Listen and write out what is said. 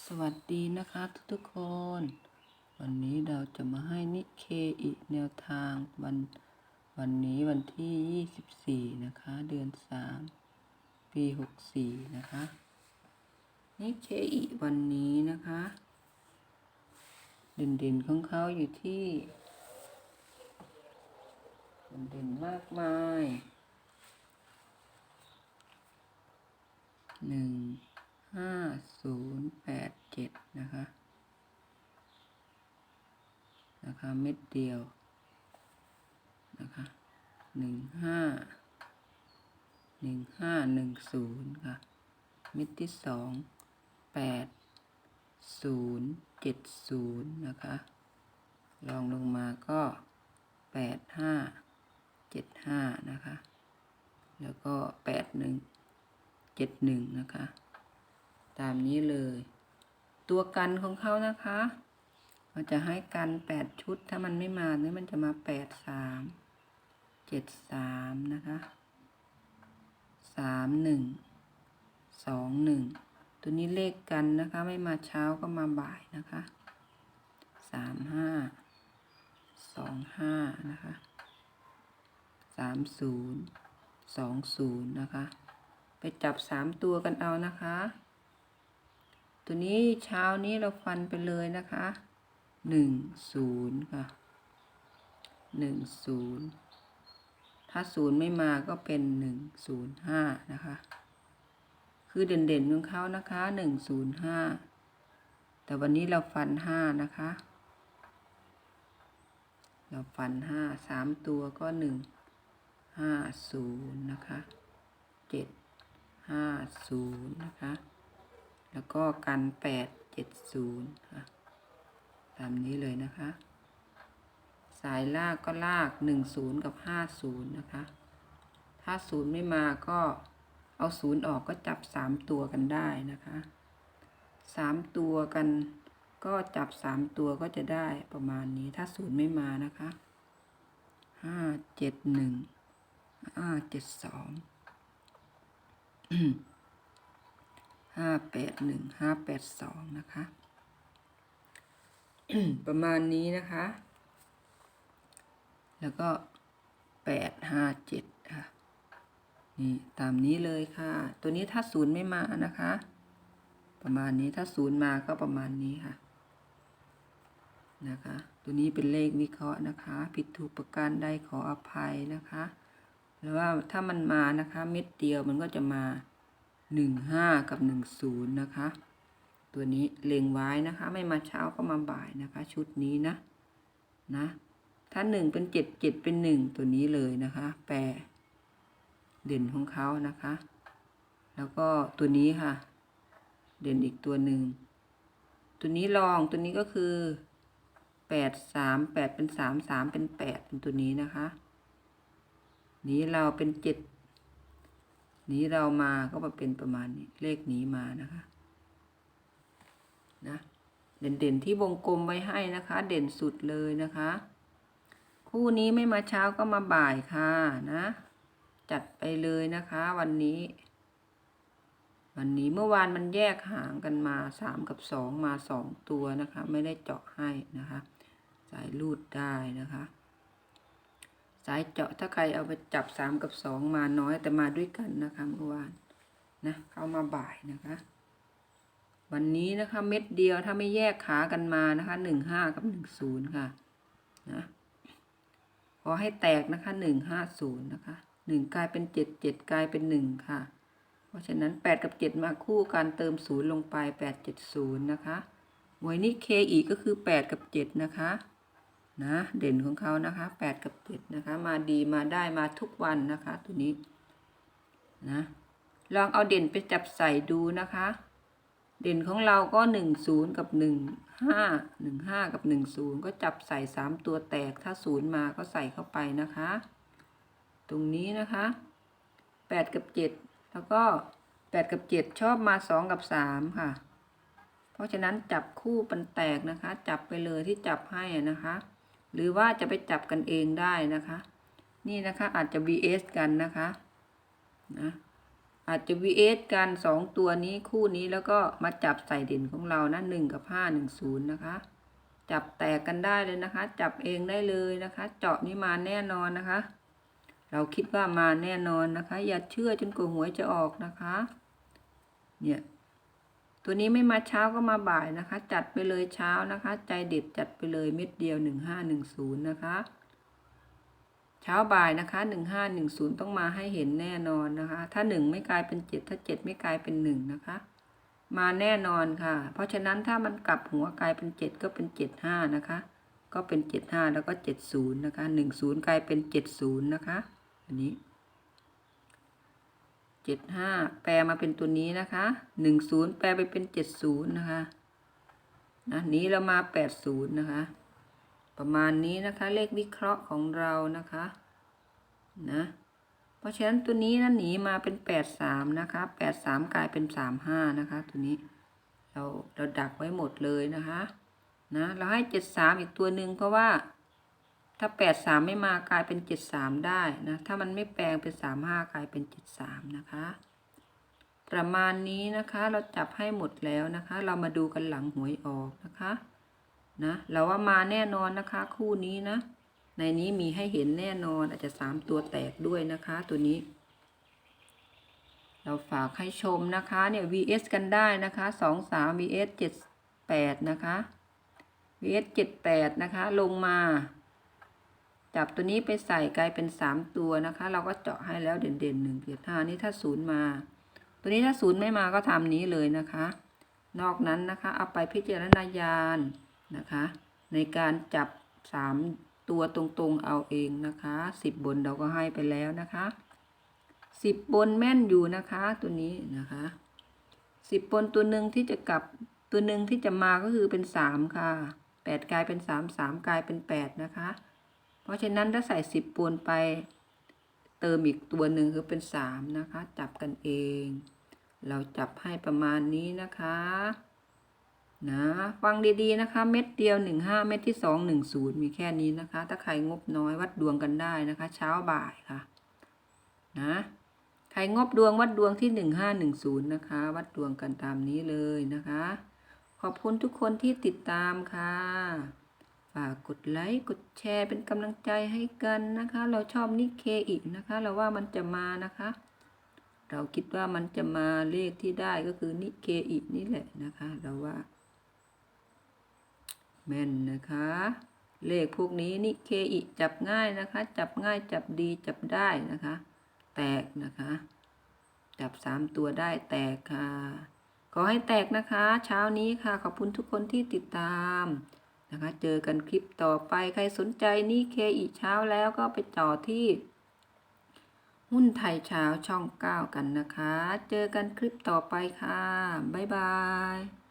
สวัสดีนะคะทุกทุกๆคน วันนี้เราจะมาให้นิเคอีกแนวทางวันวันนี้วันที่ 24 นะคะ เดือน 3 ปี 64 นะคะนิเคอีวันนี้นะคะ เด่นๆของเขาอยู่ที่ เด่นๆมากมายหนึ่งห้าศูนย์ เจ็ดนะคะ นะคะเม็ดเดียว นะคะหนึ่งห้าหนึ่งห้าหนึ่งศูนย์ค่ะ เม็ดที่สองแปดศูนย์เจ็ดศูนย์นะคะลองลงมาก็แปดห้าเจ็ดห้านะคะ แล้วก็แปดหนึ่งเจ็ดหนึ่งนะคะ ตามนี้เลย ตัวกันของเขานะคะเราจะให้กันแปดชุด ถ้ามันไม่มาเนี่ยมันจะมาแปดสามเจ็ดสามนะคะสามหนึ่งสองหนึ่งตัวนี้เลขกันนะคะ ไม่มาเช้าก็มาบ่ายนะคะสามห้าสองห้านะคะสามศูนย์สองศูนย์นะคะ ไปจับสามตัวกันเอานะคะ ตัวนี้เช้านี้เราฟันไปเลยนะคะหนึ่งศูนย์ค่ะหนึ่งศูนย์ถ้าศูนย์ไม่มาก็เป็นหนึ่งศูนย์ห้านะคะ คือเด่นๆของเขานะคะหนึ่งศูนย์ห้าแต่วันนี้เราฟันห้านะคะ เราฟันห้าสามตัวก็หนึ่งห้าศูนย์นะคะเจ็ดห้าศูนย์นะคะ แล้วก็กันแปดเจ็ดศูนย์ค่ะ ตามนี้เลยนะคะ สายลากก็ลากหนึ่งศูนย์กับห้าศูนย์นะคะ ถ้าศูนย์ไม่มาก็เอาศูนย์ออกก็จับสามตัวกันได้นะคะสามตัวกันก็จับสามตัวก็จะได้ประมาณนี้ ถ้าศูนย์ไม่มานะคะห้าเจ็ดหนึ่งห้าเจ็ดสอง ห้าแปดหนึ่งห้าแปดสองนะคะ ประมาณนี้นะคะ แล้วก็แปดห้าเจ็ดค่ะ นี่ตามนี้เลยค่ะ ตัวนี้ถ้าศูนย์ไม่มานะคะ ประมาณนี้ถ้าศูนย์มาก็ประมาณนี้ค่ะ นะคะ ตัวนี้เป็นเลขวิเคราะห์นะคะ ผิดถูกประการใดขออภัยนะคะแล้วว่าถ้ามันมานะคะ เม็ดเดียวมันก็จะมา หนึ่งห้ากับหนึ่งศูนย์นะคะ ตัวนี้เล็งไว้นะคะ ไม่มาเช้าก็มาบ่ายนะคะ ชุดนี้นะนะ ถ้าหนึ่งเป็นเจ็ดเจ็ดเป็นหนึ่งตัวนี้เลยนะคะ แปรเด่นของเขานะคะ แล้วก็ตัวนี้ค่ะ เด่นอีกตัวหนึ่ง ตัวนี้ลองตัวนี้ก็คือแปดสามแปดเป็นสามสามเป็นแปดเป็นตัวนี้นะคะ นี้เราเป็นเจ็ด นี้เรามาก็มาเป็นประมาณนี้เลขนี้มานะคะนะเด่นๆที่วงกลมไว้ให้นะคะ เด่นสุดเลยนะคะ คู่นี้ไม่มาเช้าก็มาบ่ายค่ะนะ จัดไปเลยนะคะ วันนี้ วันนี้เมื่อวานมันแยกหางกันมาสามกับสองมาสองตัวนะคะ ไม่ได้เจาะให้นะคะ สายรูดได้นะคะ สายเจาะถ้าใครเอาไปจับสามกับสองมาน้อยแต่มาด้วยกันนะคะเมื่อวานนะเข้ามาบ่ายนะคะ วันนี้นะคะเม็ดเดียวถ้าไม่แยกขากันมานะคะหนึ่งห้ากับหนึ่งศูนย์ค่ะนะขอให้แตกนะคะหนึ่งห้าศูนย์นะคะหนึ่งกลายเป็นเจ็ดเจ็ดกลายเป็นหนึ่งค่ะ เพราะฉะนั้นแปดกับเจ็ดมาคู่กันเติมศูนย์ลงไปแปดเจ็ดศูนย์นะคะหวยนี้เคอีกก็คือแปดกับเจ็ดนะคะ นะเด่นของเขานะคะแปดกับเจ็ดนะคะ มาดีมาได้มาทุกวันนะคะ ตัวนี้นะลองเอาเด่นไปจับใส่ดูนะคะ เด่นของเราก็หนึ่งศูนย์กับหนึ่งห้าหนึ่งห้ากับหนึ่งศูนย์ก็จับใส่สามตัวแตกถ้าศูนย์มาก็ใส่เข้าไปนะคะ ตรงนี้นะคะแปดกับเจ็ดแล้วก็แปดกับเจ็ดชอบมาสองกับสามค่ะ เพราะฉะนั้นจับคู่เปันแตกนะคะ จับไปเลยที่จับให้นะคะ หรือว่าจะไปจับกันเองได้นะคะ นี่นะคะอาจจะ vs กันนะคะนะอาจจะ vs กันสองตัวนี้คู่นี้แล้วก็มาจับใส่เด่นของเรานะหนึ่งกับห้าหนึ่งศูนย์นะคะ จับแตกกันได้เลยนะคะ จับเองได้เลยนะคะ เจาะนี้มาแน่นอนนะคะ เราคิดว่ามาแน่นอนนะคะ อย่าเชื่อจนกว่าหวยจะออกนะคะ เนี่ย ตัวนี้ไม่มาเช้าก็มาบ่ายนะคะ จัดไปเลยเช้านะคะ ใจเด็ดจัดไปเลยเม็ดเดียวหนึ่งห้าหนึ่งศูนย์นะคะ เช้าบ่ายนะคะหนึ่งห้าหนึ่งศูนย์ต้องมาให้เห็นแน่นอนนะคะ ถ้าหนึ่งไม่กลายเป็นเจ็ดถ้าเจ็ดไม่กลายเป็นหนึ่งนะคะ มาแน่นอนค่ะ เพราะฉะนั้นถ้ามันกลับหัวกลายเป็นเจ็ดก็เป็นเจ็ดห้านะคะ ก็เป็นเจ็ดห้าแล้วก็เจ็ดศูนย์นะคะหนึ่งศูนย์กลายเป็นเจ็ดศูนย์นะคะ อันนี้ เจ็ดห้าแปลมาเป็นตัวนี้นะคะหนึ่งศูนย์แปลไปเป็นเจ็ดศูนย์นะคะนะนี้เรามาแปดศูนย์นะคะ ประมาณนี้นะคะ เลขวิเคราะห์ของเรานะคะนะเพราะฉะนั้นตัวนี้นะหนีมาเป็นแปดสามนะคะแปดสามกลายเป็นสามห้านะคะ ตัวนี้เราเราดักไว้หมดเลยนะคะนะเราให้เจ็ดสามอีกตัวหนึ่งเพราะว่า ถ้าแปดสามไม่มากลายเป็นเจ็ดสามได้นะ ถ้ามันไม่แปลงเป็นสามห้ากลายเป็นเจ็ดสามนะคะ ประมาณนี้นะคะเราจับให้หมดแล้วนะคะ เรามาดูกันหลังหวยออกนะคะนะเราว่ามาแน่นอนนะคะคู่นี้นะ ในนี้มีให้เห็นแน่นอนอาจจะสามตัวแตกด้วยนะคะตัวนี้ เราฝากให้ชมนะคะเนี่ย vs กันได้นะคะสองสาม vs เจ็ดแปดนะคะ vs เจ็ดแปดนะคะลงมา จับตัวนี้ไปใส่กลายเป็นสามตัวนะคะ เราก็เจาะให้แล้วเด่นเด่นหนึ่งเจ็ดห้านี่ถ้าศูนย์มา ตัวนี้ถ้าศูนย์ไม่มาก็ทำนี้เลยนะคะ นอกนั้นนะคะ เอาไปพิจารณาญาณนะคะ ในการจับสามตัวตรงๆเอาเองนะคะสิบบนเราก็ให้ไปแล้วนะคะสิบบนแม่นอยู่นะคะ ตัวนี้นะคะสิบบนตัวหนึ่งที่จะกลับตัวหนึ่งที่จะมาก็คือเป็นสามค่ะแปดกลายเป็นสามสามกลายเป็นแปดนะคะ เพราะฉะนั้นถ้าใส่สิบบนไป เติมอีกตัวหนึ่งคือเป็นสามนะคะ จับกันเอง เราจับให้ประมาณนี้นะคะนะฟังดีๆนะคะ เม็ดเดียวหนึ่งห้าเม็ดที่สองหนึ่งศูนย์มีแค่นี้นะคะ ถ้าใครงบน้อยวัดดวงกันได้นะคะ เช้าบ่ายค่ะ นะใครงบดวงวัดดวงที่หนึ่งห้าหนึ่งศูนย์นะคะ วัดดวงกันตามนี้เลยนะคะ ขอบคุณทุกคนที่ติดตามค่ะ ฝากกดไลค์กดแชร์เป็นกำลังใจให้กันนะคะ เราชอบนิเคอีกนะคะ เราว่ามันจะมานะคะ เราคิดว่ามันจะมาเลขที่ได้ก็คือนิเคอีนี่แหละนะคะ เราว่า แม่นนะคะ เลขพวกนี้นิเคอีจับง่ายนะคะ จับง่ายจับดีจับได้นะคะ แตกนะคะ จับสามตัวได้แตกค่ะขอให้แตกนะคะ เช้านี้ค่ะขอบคุณทุกคนที่ติดตาม นะคะ เจอกันคลิปต่อไปใครสนใจนี่เคอีเช้าแล้วก็ไปจ่อที่ หุ้นไทยเช้าช่อง 9 กันนะคะ เจอกันคลิปต่อไปค่ะ บ๊ายบาย